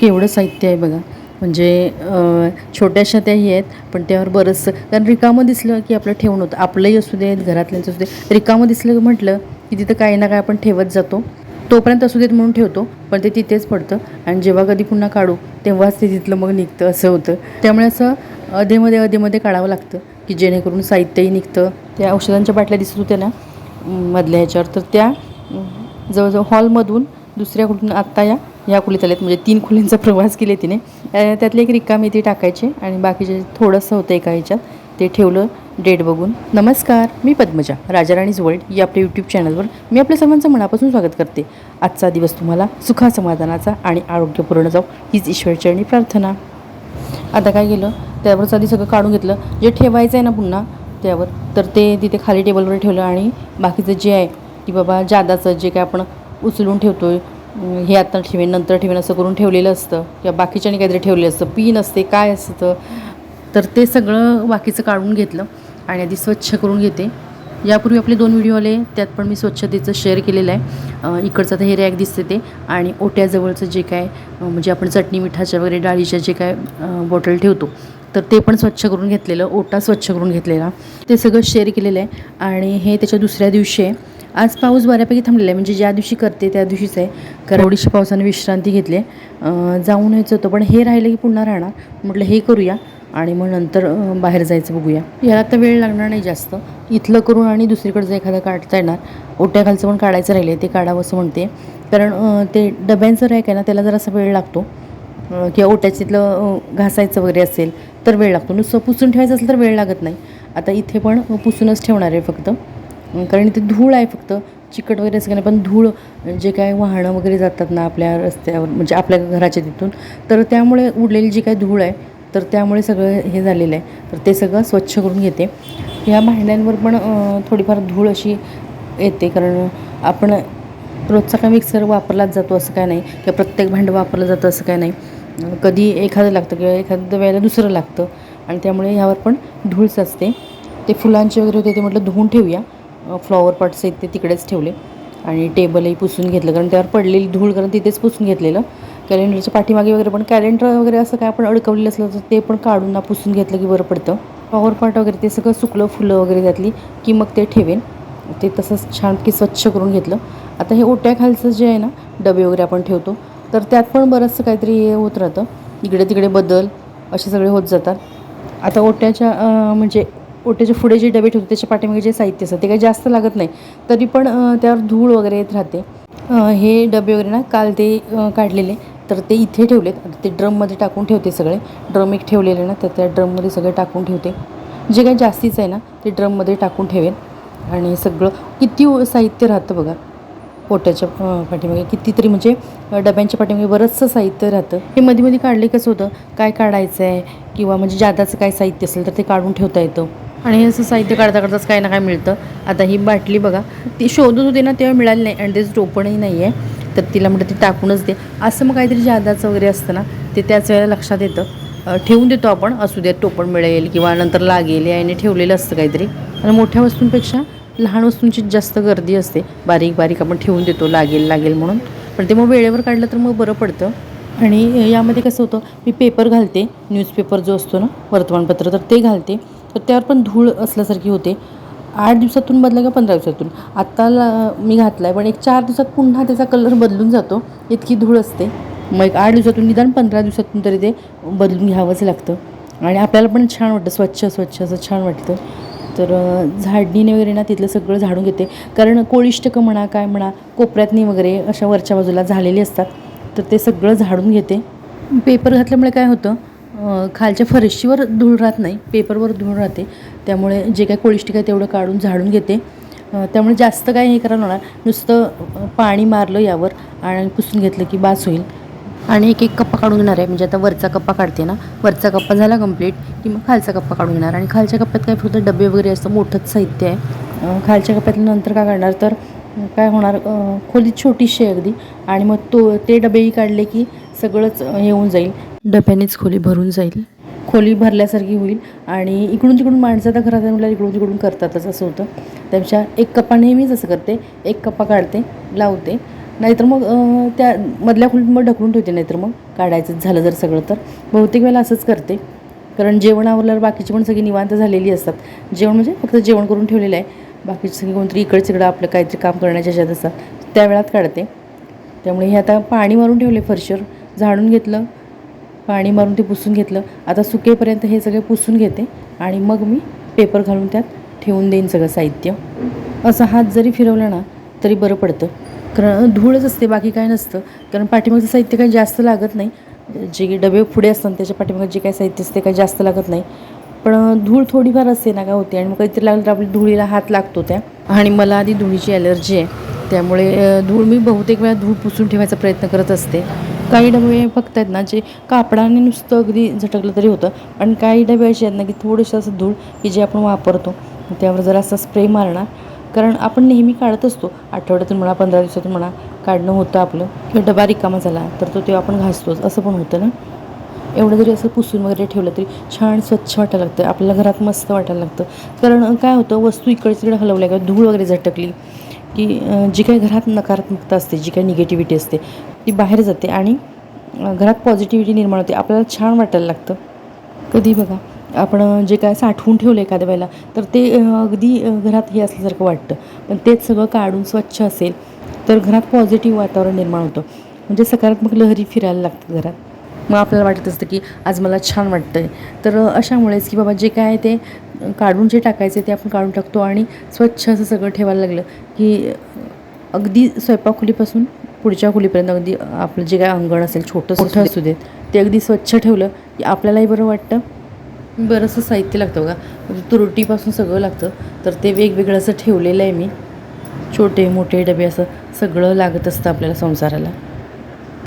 केवढं साहित्य आहे बघा. म्हणजे छोट्याशा त्याही आहेत पण त्यावर बरंचसं कारण रिकामं दिसलं की आपलं ठेवून होतं. आपलंही असू देत घरातल्यांचं असू दे रिकामं दिसलं म्हटलं की तिथं काही ना काय आपण ठेवत जातो. तोपर्यंत असू देत म्हणून ठेवतो पण ते तिथेच पडतं. आणि जेव्हा कधी पुन्हा काढू तेव्हाच ते तिथलं मग निघतं असं होतं. त्यामुळे असं अधेमध्ये अधेमध्ये काढावं लागतं की जेणेकरून साहित्यही निघतं. त्या औषधांच्या बाटल्या दिसत होत्या ना मधल्या ह्याच्यावर तर त्या जवळजवळ हॉलमधून दुसऱ्या कुठून आत्ता या या खोलीत आलेत म्हणजे तीन खोलींचा प्रवास केले तिने. त्यातली एक रिकामी ती टाकायचे आणि बाकीचे थोडंसं होतं एका ह्याच्यात ते ठेवलं डेट बघून. नमस्कार मी पद्मजा राजाराणीज वर्ल्ड या आपल्या यूट्यूब चॅनलवर मी आपल्या सर्वांचं मनापासून स्वागत करते. आजचा दिवस तुम्हाला सुखा समाधानाचा आणि आरोग्यपूर्ण जाऊ हीच ईश्वरचरणी प्रार्थना. आता काय केलं? त्यावरच आधी सगळं काढून घेतलं. जे ठेवायचं आहे ना पुन्हा त्यावर तर ते तिथे खाली टेबलवर ठेवलं आणि बाकीचं जे आहे की बाबा जादाचं जे काय आपण उचलून ठेवतो आहे हे आता ठेवेन नंतर ठेवेन असं करून ठेवलेलं असतं. किंवा बाकीच्यानी काहीतरी ठेवलेलं असतं. पीन असते काय असतं. तर ते सगळं बाकीचं काढून घेतलं आणि आधी स्वच्छ करून घेते. यापूर्वी आपले दोन व्हिडिओ आले त्यात पण मी स्वच्छतेचं शेअर केलेलं आहे. इकडचं तर हे रॅक दिसते ते. आणि ओट्याजवळचं जे काय म्हणजे आपण चटणी मिठाच्या वगैरे डाळीच्या जे काय बॉटल ठेवतो. तर ते पण स्वच्छ करून घेतलेलं. ओटा स्वच्छ करून घेतलेला. ते सगळं शेअर केलेलं आहे. आणि हे त्याच्या दुसऱ्या दिवशी आहे. आज पाऊस बऱ्यापैकी थांबलेला आहे. म्हणजे ज्या दिवशी करते त्या दिवशीच आहे. कारण पावसाने विश्रांती घेतली आहे. जाऊन यायचं होतं पण हे राहिलं की पुन्हा राहणार. म्हटलं हे करूया आणि मग नंतर बाहेर जायचं बघूया. याला तर वेळ लागणार नाही जास्त. इथलं करून आणि दुसरीकडचं एखादं काढता येणार. ओट्याखालचं पण काढायचं राहिले ते काढावं असं म्हणते. कारण ते डब्यांचं रॅक आहे ना त्याला जरासा वेळ लागतो. किंवा ओट्याचं घासायचं वगैरे असेल तर वेळ लागतो. नुसतं पुसून ठेवायचं असेल तर वेळ लागत नाही. आता इथे पण पुसूनच ठेवणार आहे फक्त. कारण इथे धूळ आहे फक्त. चिकट वगैरे असं काही नाही पण धूळ जे काय वाहनं वगैरे जातात ना आपल्या रस्त्यावर म्हणजे आपल्या घराच्या तिथून तर त्यामुळे उडलेली जी काय धूळ आहे तर त्यामुळे सगळं हे झालेलं आहे. तर ते सगळं स्वच्छ करून घेते. ह्या भांड्यांवर पण थोडीफार धूळ अशी येते कारण आपण रोजचा काय मिक्सर वापरलाच जातो असं काय नाही किंवा प्रत्येक भांडं वापरलं जातं असं काय नाही. कधी एखादं लागतं किंवा एखाद्या वेळेला दुसरं लागतं आणि त्यामुळे ह्यावर पण धूळच असते ते फुलांचे वगैरे होते ते म्हटलं धुवून ठेवूया. फ्लॉवर पॉट्स आहेत ते तिकडेच ठेवले. आणि टेबलही पुसून घेतलं कारण त्यावर पडलेली धूळ कारण तिथेच पुसून घेतलेलं. कॅलेंडरच्या पाठीमागे वगैरे पण कॅलेंडर वगैरे असं काय आपण अडकवलेलं असलं तर ते पण काढून ना पुसून घेतलं की बरं पडतं. फ्लॉवर पॉट वगैरे ते सगळं सुकलं फुलं वगैरे त्यातली की मग ते ठेवेन. ते तसंच छानपैकी स्वच्छ करून घेतलं. आता हे ओट्याखालचं जे आहे ना डबे वगैरे आपण ठेवतो तर त्यात पण बरंचसं काहीतरी हे होत राहतं. इकडे तिकडे बदल असे सगळे होत जातात. आता ओट्याच्या म्हणजे ओट्याच्या पुढे जे डबे ठेवतो त्याच्या पाठीमागे जे साहित्य असतं ते काही जास्त लागत नाही. तरी पण त्यावर धूळ वगैरे येत राहते. हे डबे वगैरे ना काल ते काढलेले. तर ते इथे ठेवलेत. आता ते ड्रममध्ये टाकून ठेवते सगळे. ड्रम एक ठेवलेले ना तर त्या ड्रममध्ये सगळे टाकून ठेवते. जे काही जास्तीचं आहे ना ते ड्रममध्ये टाकून ठेवेन. आणि सगळं किती साहित्य राहतं बघा. पोट्याच्या पाठीमागे. कितीतरी म्हणजे डब्यांच्या पाठीमागे बरंचसं साहित्य राहतं. हे मध्ये मध्ये काढले कसं होतं? काय काढायचं आहे किंवा म्हणजे जादाचं काय साहित्य असेल तर ते काढून ठेवता येतं. आणि असं साहित्य काढता काढताच काय ना काय मिळतं. आता ही बाटली बघा ती शोधत होती ना तेव्हा मिळाली नाही आणि त्याचं टोपणही नाही आहे. तर तिला म्हटलं ती टाकूनच दे. असं मग काहीतरी जादाचं वगैरे असतं ना ते त्याच वेळेला लक्षात येतं. ठेवून देतो आपण असू द्या टोपण मिळेल किंवा नंतर लागेल याने ठेवलेलं असतं काहीतरी. आणि मोठ्या वस्तूंपेक्षा लहान वस्तूंची जास्त गर्दी असते. बारीक बारीक आपण ठेवून देतो लागेल लागेल म्हणून. पण ते मग वेळेवर काढलं तर मग बरं पडतं. आणि यामध्ये कसं होतं मी पेपर घालते न्यूजपेपर जो असतो ना वर्तमानपत्र तर ते घालते. तर त्यावर पण धूळ असल्यासारखी होते. आठ दिवसातून बदला का पंधरा दिवसातून? आत्ताला मी घातला आहे पण एक चार दिवसात पुन्हा त्याचा कलर बदलून जातो. इतकी धूळ असते. मग एक आठ दिवसातून निदान पंधरा दिवसातून तरी ते बदलून घ्यावंच लागतं. आणि आपल्याला पण छान वाटतं स्वच्छ स्वच्छ असं छान वाटतं. तर झाडणीने वगैरे ना तिथलं सगळं झाडून घेते. कारण कोळिष्टकं म्हणा काय म्हणा कोपऱ्यातनी वगैरे अशा वरच्या बाजूला झालेली असतात. तर ते सगळं झाडून घेते. पेपर घातल्यामुळे काय होतं खालच्या फरशीवर धूळ राहत नाही पेपरवर धूळ राहते. त्यामुळे जे काय कोळिष्टिक आहे तेवढं काढून झाडून घेते. त्यामुळे जास्त काय हे करायला होणार नुसतं पाणी मारलं यावर आणि पुसून घेतलं की बास होईल. आणि एक एक कप्पा काढून घेणार आहे. म्हणजे आता वरचा कप्पा काढते ना. वरचा कप्पा झाला कंप्लीट की मग खालचा कप्पा काढून घेणार. आणि खालच्या कप्प्यात काय फक्त डबे वगैरे असतं मोठंच साहित्य आहे. खालच्या कप्प्यातलं नंतर काय काढणार तर काय होणार? खोली छोटीशी आहे अगदी. आणि मग तो ते डबेही काढले की सगळंच हे होऊन जाईल. डब्यानेच खोली भरून जाईल. खोली भरल्यासारखी होईल. आणि इकडून तिकडून माणसं तर घरात म्हटलं इकडून तिकडून करतातच असं होतं. त्यापेक्षा एक कप्पा नेहमीच असं करते. एक कप्पा काढते लावते. नाहीतर मग त्या मधल्या खोलीत मग ढकलून ठेवते नाहीतर मग काढायचं झालं जर सगळं तर. बहुतेक वेळेला असंच करते. कारण जेवण आवरल्यावर बाकीची पण सगळी निवांत झालेली असतात. जेवण म्हणजे फक्त जेवण करून ठेवलेलं आहे. बाकीची सगळी कोणतरी इकडे तिकडं आपलं काहीतरी काम करण्याच्या ह्याच्यात असतात. त्या वेळात काढते. त्यामुळे हे आता पाणी मारून ठेवले फरशीवर. झाडून घेतलं. पाणी मारून ते पुसून घेतलं. आता सुकेपर्यंत हे सगळे पुसून घेते आणि मग मी पेपर घालून त्यात ठेवून देईन सगळं साहित्य. असं हात जरी फिरवला ना तरी बरं पडतं. कारण धूळच असते बाकी काय नसतं. कारण पाठीमागचं साहित्य काही जास्त लागत नाही. जे डबे पुढे असतात त्याच्या पाठीमागं जे काही साहित्य असते काही जास्त लागत नाही. पण धूळ थोडीफार असते ना काय होते? आणि मग काहीतरी लागलं तर आपल्या धुळीला हात लागतो त्या. आणि मला आधी धुळीची ॲलर्जी आहे. त्यामुळे धूळ मी बहुतेक वेळा धूळ पुसून ठेवायचा प्रयत्न करत असते. काही डबे फक्त आहेत ना जे कापडाने नुसतं अगदी झटकलं तरी होतं. आणि काही डबे असे आहेत ना की थोडंसं असं धूळ की जे आपण वापरतो. त्यावर जरा असा स्प्रे मारणार. कारण आपण नेहमी काढत असतो. आठवड्यातून म्हणा पंधरा दिवसातून म्हणा काढणं होतं आपलं. किंवा डबा रिकामा झाला तर तो तेव्हा आपण घासतोच. असं पण होतं ना. एवढं जरी असं पुसून वगैरे ठेवलं तरी छान स्वच्छ वाटायला लागतं. आपल्याला घरात मस्त वाटायला लागतं. कारण काय होतं वस्तू इकडे तिकडे हलवल्या किंवा धूळ वगैरे झटकली की जी काही घरात नकारात्मकता असते जी काही निगेटिव्हिटी असते ती बाहेर जाते आणि घरात पॉझिटिव्हिटी निर्माण होते. आपल्याला छान वाटायला लागतं. कधी बघा आपण जे काय साठवून ठेवलं एखाद्या वेळेला तर ते अगदी घरात हे असल्यासारखं वाटतं. पण तेच सगळं काढून स्वच्छ असेल तर घरात पॉझिटिव्ह वातावरण निर्माण होतं. म्हणजे सकारात्मक लहरी फिरायला लागतात घरात. मग आपल्याला वाटत असतं की आज मला छान वाटतं आहे तर अशामुळेच की बाबा जे काय आहे ते काढून जे टाकायचे ते आपण काढून टाकतो आणि स्वच्छ असं सगळं ठेवायला लागलं की अगदी स्वयंपाकखोलीपासून पुढच्या खोलीपर्यंत अगदी आपलं जे काय अंगण असेल छोटं मोठं असू देत ते अगदी स्वच्छ ठेवलं की आपल्यालाही बरं वाटतं. बरंचसं साहित्य लागतं बघा. म्हणजे तुरटीपासून सगळं लागतं. तर ते वेगवेगळं असं ठेवलेलं आहे मी. छोटे मोठे डबे असं सगळं लागत असतं आपल्याला संसाराला.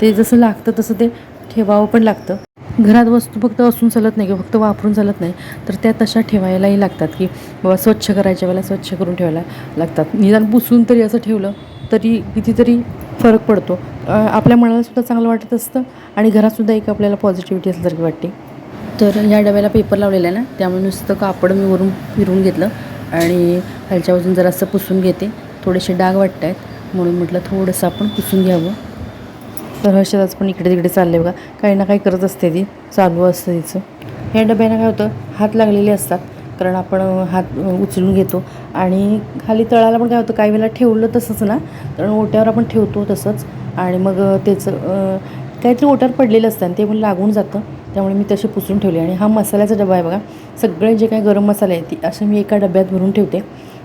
ते जसं लागतं तसं ते ठेवावं पण लागतं. घरात वस्तू फक्त असून चालत नाही किंवा फक्त वापरून चालत नाही तर त्या तशा ठेवायलाही लागतात की बाबा स्वच्छ करायच्या वेळेला स्वच्छ करून ठेवायला लागतात. निदान पुसून तरी असं ठेवलं तरी कितीतरी फरक पडतो. आपल्या मनाला सुद्धा चांगलं वाटत असतं आणि घरातसुद्धा एक आपल्याला पॉझिटिव्हिटी असल्यासारखी वाटते. तर ह्या डब्याला पेपर लावलेला आहे ना त्यामुळे नुसतं कापड मी वरून फिरून घेतलं आणि खालच्या बाजून जरासं पुसून घेते. थोडेसे डाग वाटत आहेत म्हणून म्हटलं थोडंसं आपण पुसून घ्यावं. तर हर्षदाच पण इकडे तिकडे चालले बघा. काही ना काही करत असते ती चालू असतं तिचं. ह्या डब्याला काय होतं हात लागलेले असतात. कारण आपण हात उचलून घेतो. आणि खाली तळाला पण काय होतं काही वेळेला ठेवलं तसंच ना तर ओट्यावर आपण ठेवतो तसंच. आणि मग त्याचं काहीतरी ओट्यावर पडलेलं असतं आणि ते पण लागून जातं. त्यामुळे मी तसे पुसून ठेवले. आणि हा मसाल्याचा डबा आहे बघा सगळे जे काही गरम मसाले आहेत ती असं मी एका डब्यात भरून ठेवते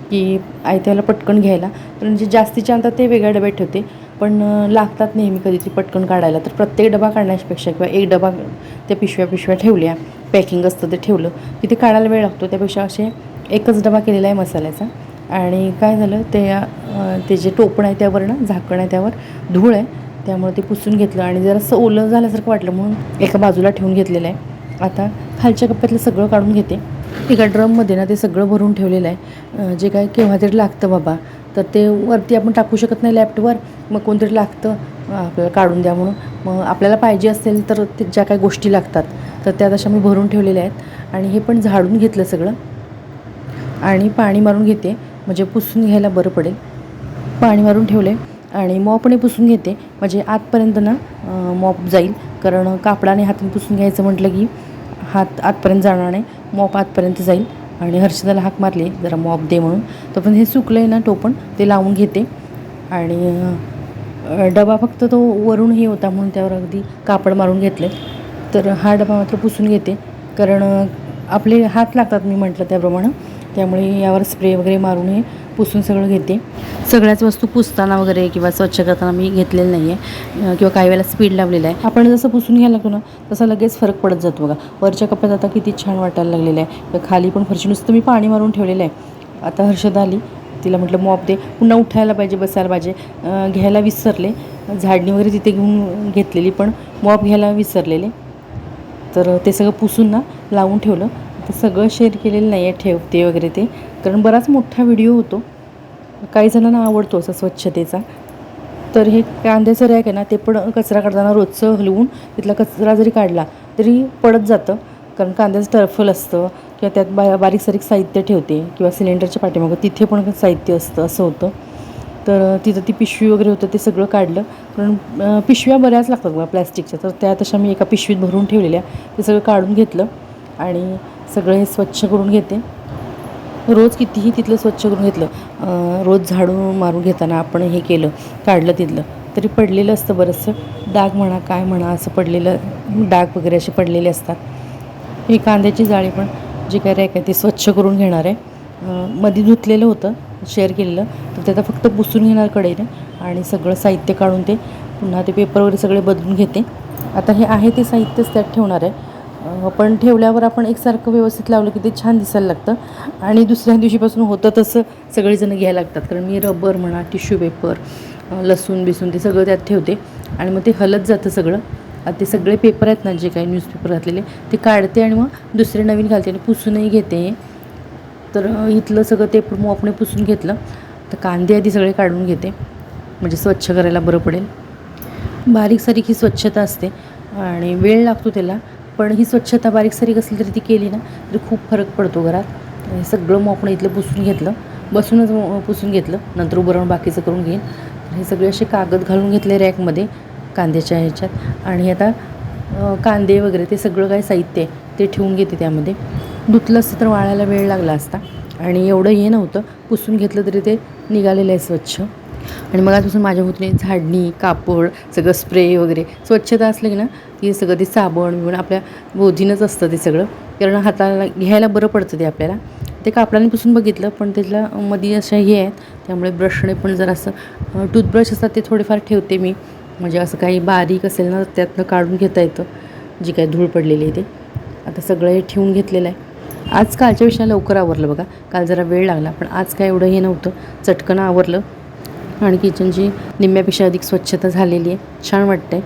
की आयत्याला पटकन घ्यायला. पण जे जास्तीचे आणतात ते वेगळ्या डब्यात ठेवते. पण लागतात नेहमी कधीतरी पटकन काढायला. तर प्रत्येक डबा काढण्यापेक्षा किंवा एक डबा त्या पिशव्या पिशव्या ठेवल्या पॅकिंग असतं ते ठेवलं की ते काढायला वेळ लागतो. त्यापेक्षा असे एकच डबा केलेला आहे मसाल्याचा. आणि काय झालं ते ते जे टोपण आहे त्यावर ना झाकण आहे त्यावर धूळ आहे त्यामुळे ते पुसून घेतलं आणि जरासं ओलं झाल्यासारखं वाटलं म्हणून एका बाजूला ठेवून घेतलेलं आहे. आता खालच्या कप्प्यातलं सगळं काढून घेते. एका ड्रममध्ये ना ते सगळं भरून ठेवलेलं आहे. जे काय केव्हा तरी लागतं बाबा. तर ते वरती आपण टाकू शकत नाही लॅपटॉपवर. मग कोणतरी लागतं आपल्याला काढून द्या म्हणून. मग आपल्याला पाहिजे असेल तर ते ज्या काही गोष्टी लागतात तर त्या तशा मी भरून ठेवलेल्या आहेत. आणि हे पण झाडून घेतलं सगळं. आणि पाणी मारून घेते. म्हणजे पुसून घ्यायला बरं पडेल. पाणी मारून ठेवले आणि मॉपने पुसून घेते. म्हणजे आतपर्यंत ना मॉप जाईल. कारण कापडाने हातून पुसून घ्यायचं म्हटलं की हात आतपर्यंत जाणार नाही मॉप आतपर्यंत जाईल. आणि हर्षदाला हाक मारली जरा मॉप दे म्हणून. तर पण हे सुकलं आहे ना टोपण ते लावून घेते. आणि डबा फक्त तो वरून हे होता म्हणून त्यावर अगदी कापड मारून घेतले तर हा डबा मात्र पुसून घेते. कारण आपले हात लागतात मी म्हटलं त्याप्रमाणे. त्यामुळे यावर स्प्रे वगैरे मारून हे पुसून सगळं घेते. सगळ्याच वस्तू पुसताना वगैरे किंवा स्वच्छ करताना मी घेतलेलं नाही आहे किंवा काही वेळेला स्पीड लावलेलं आहे. आपण जसं पुसून घ्यायला लागतो ना तसा लगेच फरक पडत जातो बघा. वरच्या कप्प्यात आता किती छान वाटायला लागलेलं आहे. खाली पण फरशी नुसतं मी पाणी मारून ठेवलेलं आहे. आता हर्षद आली तिला म्हटलं मॉप दे. पुन्हा उठायला पाहिजे बसायला पाहिजे. घ्यायला विसरले. झाडणी वगैरे तिथे घेऊन घेतलेली पण मॉप घ्यायला विसरलेले. तर ते सगळं पुसून ना लावून ठेवलं. तर सगळं शेअर केलेलं नाही आहे ठेवते वगैरे ते. कारण बराच मोठा व्हिडिओ होतो. काही जणांना आवडतो असा स्वच्छतेचा. तर हे कांद्याचं रॅक आहे ना ते पण कचरा काढताना रोजचं हलवून तिथला कचरा जरी काढला तरी पडत जातं. कारण कांद्याचं टर्फल असतं किंवा त्यात बा बारीक सारीक साहित्य ठेवते किंवा सिलेंडरच्या पाठीमागं तिथे पण साहित्य असतं असं होतं. तर तिथं ती पिशवी वगैरे होतं ते सगळं काढलं. कारण पिशव्या बऱ्याच लागतात बघा प्लॅस्टिकच्या. तर त्या तशा मी एका पिशवीत भरून ठेवलेल्या. ते सगळं काढून घेतलं. आणि सगळं हे स्वच्छ करून घेते. रोज कितीही तिथलं स्वच्छ करून घेतलं रोज झाडू मारून घेताना आपण हे केलं काढलं तिथलं तरी पडलेलं असतं बरंचसं. डाग म्हणा काय म्हणा असं पडलेलं डाग वगैरे असे पडलेले असतात. ही कांद्याची जाळी पण जे काय रॅक आहे ते स्वच्छ करून घेणार आहे. मध्ये धुतलेलं होतं शेअर केलेलं तर ते आता फक्त पुसून घेणार कडेने आणि सगळं साहित्य काढून ते पुन्हा ते पेपर वगैरे सगळे बदलून घेते. आता हे आहे ते साहित्यच त्यात ठेवणार आहे. पण ठेवल्यावर आपण एकसारखं व्यवस्थित लावलं की ते छान दिसायला लागतं. आणि दुसऱ्या दिवशीपासून होतं तसं सगळेजण घ्यायला लागतात. कारण मी रबर म्हणा टिश्यू पेपर लसूण बिसून ते सगळं त्यात ठेवते. आणि मग ते हलत जातं सगळं. आता ते सगळे पेपर आहेत ना जे काही न्यूजपेपर घातलेले ते काढते आणि मग दुसरे नवीन घालते आणि पुसूनही घेते. तर इथलं सगळं ते मोपणे पुसून घेतलं. तर कांदे आधी सगळे काढून घेते. म्हणजे स्वच्छ करायला बरं पडेल. बारीक सारीक ही स्वच्छता असते. आणि वेळ लागतो त्याला. पण ही स्वच्छता बारीक सारीक असली तरी ती केली ना तरी खूप फरक पडतो घरात. हे सगळं मोपणं इथलं पुसून घेतलं. बसूनच पुसून घेतलं. नंतर उभं राहून बाकीचं करून घेईन. हे सगळे असे कागद घालून घेतले रॅकमध्ये कांद्याच्या ह्याच्यात. आणि आता कांदे वगैरे ते सगळं काय साहित्य आहे ते ठेवून घेते त्यामध्ये. धुतलं असतं तर वाळायला वेळ लागला असता. आणि एवढं हे नव्हतं. पुसून घेतलं तरी ते निघालेलं आहे स्वच्छ. आणि मग आजपासून माझ्या होतने झाडणी कापड सगळं स्प्रे वगैरे स्वच्छता असलं की ना ते सगळं ते साबण बिबण आपल्या बोधीनंच असतं ते सगळं. कारण हाताला घ्यायला बरं पडतं ते आपल्याला. ते कापडाने पुसून बघितलं पण त्याला मध्ये अशा हे आहेत त्यामुळे ब्रशने पण जर असं टूथब्रश असतात ते थोडेफार ठेवते मी. म्हणजे असं काही बारीक असेल ना त्यातनं काढून घेता येतं. जी काही धूळ पडलेली आहे ते. आता सगळं हे ठेवून घेतलेलं आहे. आज कालच्या विषयाला लवकर आवरलं बघा. काल जरा वेळ लागला पण आज काय एवढं हे नव्हतं. चटकन आवरलं. आणि किचनची निम्म्यापेक्षा अधिक स्वच्छता झालेली आहे. छान वाटते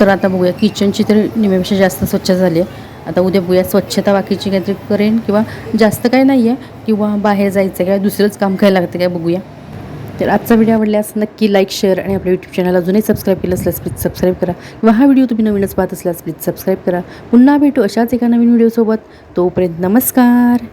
तर आता बघूया किचनची तर निम्म्यापेक्षा जास्त स्वच्छ झाली आहे. आता उद्या बघूया स्वच्छता बाकीची काहीतरी करेन किंवा जास्त काही नाही आहे किंवा बाहेर जायचं काय दुसरंच काम काय लागतं काय बघूया. तर आजचा व्हिडिओ आवडल्यास नक्की लाईक शेअर आणि आपल्या यूट्यूब चॅनल अजूनही सबस्क्राईब केलं असल्यास प्लीज सबस्क्राईब करा. किंवा हा व्हिडिओ तुम्ही नवीनच पाहत असल्यास प्लीज सबस्क्राईब करा. पुन्हा भेटू अशाच एका नवीन व्हिडिओसोबत. तोपर्यंत नमस्कार.